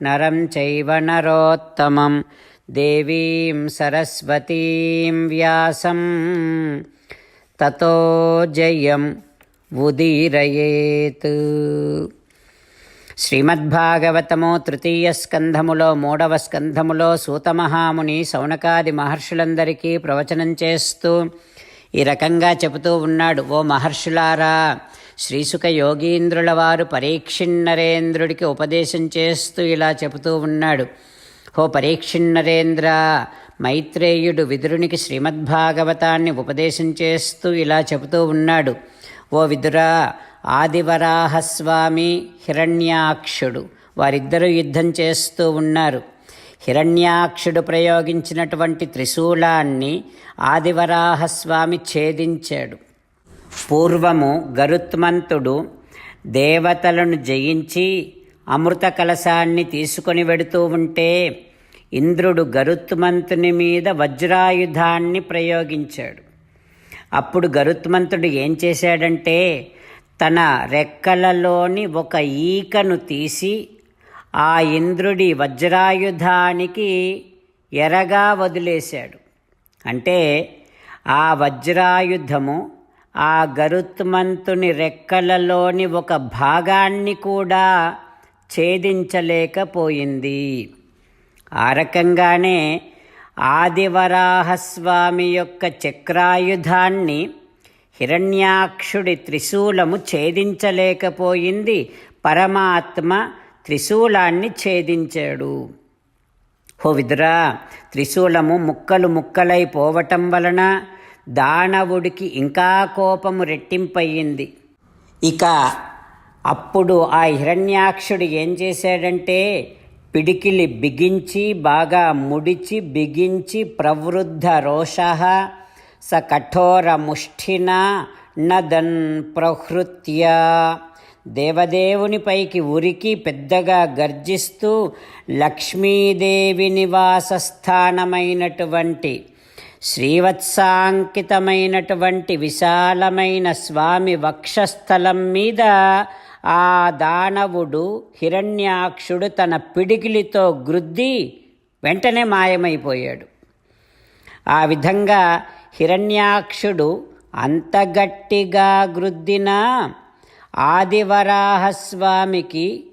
నరం చైవ నరోత్తమం దేవీం సరస్వతీం వ్యాసం తతో జయం ఉదీరయేత్ శ్రీమద్భాగవతము తృతీయ స్కంధములో మూడవ స్కంధములో సూతమహాముని సౌనకాది మహర్షులందరికీ ప్రవచనం చేస్తూ ఈ రకంగా చెబుతూ ఉన్నాడు ఓ మహర్షులారా శ్రీసుక యోగీంద్రుల వారు పరీక్షిన్నరేంద్రుడికి ఉపదేశం చేస్తూ ఇలా చెబుతూ ఉన్నాడు. హో పరీక్షిన్నరేంద్ర మైత్రేయుడు విదురునికి శ్రీమద్భాగవతాన్ని ఉపదేశం చేస్తూ ఇలా చెబుతూ ఉన్నాడు. ఓ విదురా ఆదివరాహస్వామి హిరణ్యాక్షుడు వారిద్దరూ యుద్ధం చేస్తూ ఉన్నారు. హిరణ్యాక్షుడు ప్రయోగించినటువంటి త్రిశూలాన్ని ఆదివరాహస్వామి ఛేదించాడు. పూర్వము గరుత్మంతుడు దేవతలను జయించి అమృత కలశాన్ని తీసుకొని వెడుతూ ఉంటే ఇంద్రుడు గరుత్మంతుని మీద వజ్రాయుధాన్ని ప్రయోగించాడు. అప్పుడు గరుత్మంతుడు ఏం చేశాడంటే తన రెక్కలలోని ఒక ఈకను తీసి ఆ ఇంద్రుడి వజ్రాయుధానికి ఎరగా వదిలేశాడు. అంటే ఆ వజ్రాయుధము ఆ గరుత్మంతుని రెక్కలలోని ఒక భాగాన్ని కూడా ఛేదించలేకపోయింది. ఆ రకంగానే ఆదివరాహస్వామి యొక్క చక్రాయుధాన్ని హిరణ్యాక్షుడి త్రిశూలము ఛేదించలేకపోయింది. పరమాత్మ త్రిశూలాన్ని ఛేదించాడు. హో విదురా త్రిశూలము ముక్కలు ముక్కలైపోవటం వలన దానవుడికి ఇంకా కోపము రెట్టింపయ్యింది. ఇక అప్పుడు ఆ హిరణ్యాక్షుడు ఏం చేశాడంటే పిడికిలి బిగించి బాగా ముడిచి బిగించి ప్రవృద్ధ రోష స కఠోర ముష్ఠిన నదన్ ప్రహృత్య. దేవదేవునిపైకి ఉరికి పెద్దగా గర్జిస్తూ లక్ష్మీదేవి నివాసస్థానమైనటువంటి శ్రీవత్సాంకితమైనటువంటి విశాలమైన స్వామి వక్షస్థలం మీద ఆ దానవుడు హిరణ్యాక్షుడు తన పిడికిలితో గ్రుద్ది వెంటనే మాయమైపోయాడు. ఆ విధంగా హిరణ్యాక్షుడు అంత గట్టిగా గ్రుద్దినా ఆదివరాహస్వామికి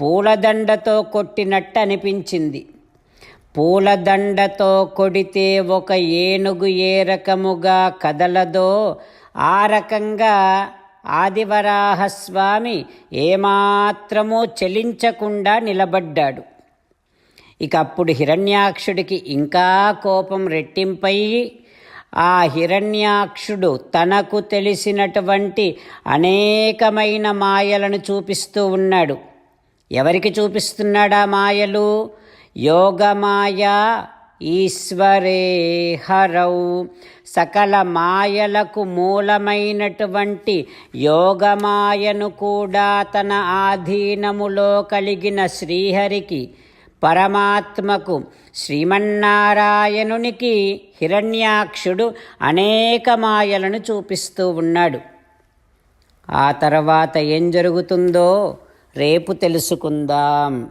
పూలదండతో కొట్టినట్టు అనిపించింది పూలదండతో కొడితే ఒక ఏనుగు ఏ రకముగా కదలదో ఆ రకంగా ఆదివరాహస్వామి ఏమాత్రమూ చలించకుండా నిలబడ్డాడు. ఇక అప్పుడు హిరణ్యాక్షుడికి ఇంకా కోపం రెట్టింపయి ఆ హిరణ్యాక్షుడు తనకు తెలిసినటువంటి అనేకమైన మాయలను చూపిస్తూ ఉన్నాడు. ఎవరికి చూపిస్తున్నాడా మాయలు? యోగమాయ ఈశ్వరే హరౌ. సకల మాయలకు మూలమైనటువంటి యోగమాయను కూడా తన ఆధీనములో కలిగిన శ్రీహరికి పరమాత్మకు శ్రీమన్నారాయణునికి హిరణ్యాక్షుడు అనేక మాయలను చూపిస్తూ ఉన్నాడు. ఆ తర్వాత ఏం జరుగుతుందో రేపు తెలుసుకుందాం.